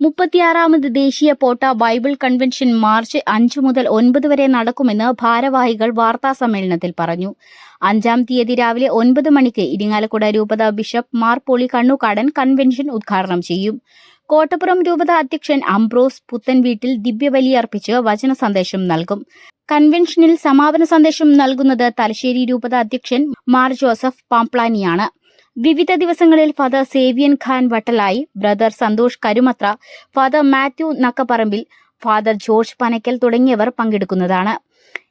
മുപ്പത്തിയാറാമത് ദേശീയ പോട്ട Bible convention March അഞ്ച് മുതൽ ഒൻപത് വരെ നടക്കുമെന്ന് ഭാരവാഹികൾ വാർത്താ സമ്മേളനത്തിൽ പറഞ്ഞു. അഞ്ചാം തീയതി രാവിലെ ഒൻപത് മണിക്ക് ഇരിങ്ങാലക്കുട രൂപത bishop Mar poly Kannukadan convention ഉദ്ഘാടനം ചെയ്യും. കോട്ടപ്പുറം രൂപത അധ്യക്ഷൻ അംബ്രോസ് പുത്തൻ വീട്ടിൽ ദിവ്യബലി അർപ്പിച്ച് വചന സന്ദേശം നൽകും. കൺവെൻഷനിൽ സമാപന സന്ദേശം നൽകുന്നത് തലശ്ശേരി രൂപത അധ്യക്ഷൻ മാർ ജോസഫ് പാംപ്ലാനിയാണ്. വിവിധ ദിവസങ്ങളിൽ father സേവിയൻ Khan Vattalayi brother Santhosh Karumathra father Mathew Nakkaparambil father George Panakkal തുടങ്ങിയവർ പങ്കെടുക്കുന്നതാണ്.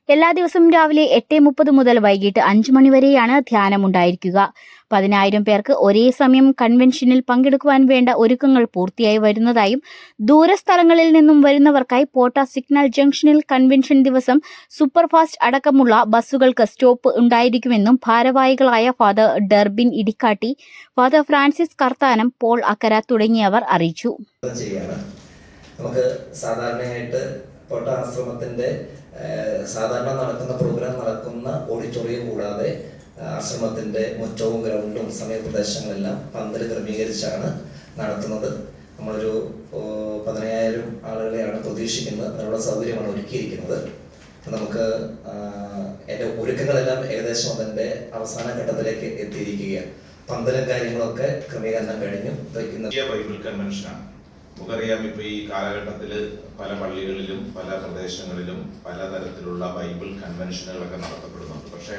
എല്ലാ ദിവസവും രാവിലെ എട്ട് മുപ്പത് മുതൽ വൈകിട്ട് അഞ്ച് മണിവരെയാണ് ധ്യാനമുണ്ടായിരിക്കുക. പതിനായിരം പേർക്ക് ഒരേ സമയം കൺവെൻഷനിൽ പങ്കെടുക്കുവാൻ വേണ്ട ഒരുക്കങ്ങൾ പൂർത്തിയായി വരുന്നതായും ദൂരസ്ഥലങ്ങളിൽ നിന്നും വരുന്നവർക്കായി പോട്ട സിഗ്നൽ ജംഗ്ഷനിൽ കൺവെൻഷൻ ദിവസം സൂപ്പർഫാസ്റ്റ് അടക്കമുള്ള ബസ്സുകൾക്ക് സ്റ്റോപ്പ് ഉണ്ടായിരിക്കുമെന്നും ഭാരവാഹികളായ father Derbin Edikkatti father Francis Karthanam Paul Akkara തുടങ്ങിയവർ അറിയിച്ചു. നമുക്ക് സാധാരണയായിട്ട് പൊട്ട ആശ്രമത്തിന്റെ സാധാരണ നടക്കുന്ന പ്രോഗ്രാം നടക്കുന്ന ഓഡിറ്റോറിയം കൂടാതെ ആശ്രമത്തിന്റെ മുറ്റവും ഗ്രൗണ്ടും സമയപ്രദേശങ്ങളെല്ലാം പന്തൽ ക്രമീകരിച്ചാണ് നടത്തുന്നത്. നമ്മളൊരു പതിനയ്യായിരം ആളുകളെയാണ് പ്രതീക്ഷിക്കുന്നത്. അതിനുള്ള സൗകര്യമാണ് ഒരുക്കിയിരിക്കുന്നത്. നമുക്ക് എന്റെ ഒരുക്കങ്ങളെല്ലാം ഏകദേശം അതിന്റെ അവസാന ഘട്ടത്തിലേക്ക് എത്തിയിരിക്കുകയാണ്. പന്തലും കാര്യങ്ങളൊക്കെ ക്രമീകരണം കഴിഞ്ഞു. ബൈബിൾ കൺവെൻഷനാണ്. നമുക്കറിയാം ഇപ്പൊ ഈ കാലഘട്ടത്തിൽ പല പള്ളികളിലും പല പ്രദേശങ്ങളിലും പലതരത്തിലുള്ള ബൈബിൾ കൺവെൻഷനുകളൊക്കെ നടത്തപ്പെടുന്നുണ്ട്. പക്ഷേ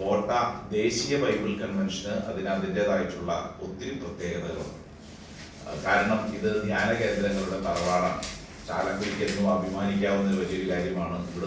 കോട്ട ദേശീയ ബൈബിൾ കൺവെൻഷന് അതിന് അതിന്റെതായിട്ടുള്ള ഒത്തിരി പ്രത്യേകതകളുണ്ട്. കാരണം ഇത് ധ്യാന കേന്ദ്രങ്ങളുടെ തറവാടാണ്. ചാലക്കുടിക്ക് എന്നും അഭിമാനിക്കാവുന്ന ഒരു വലിയൊരു കാര്യമാണ് ഇവിടെ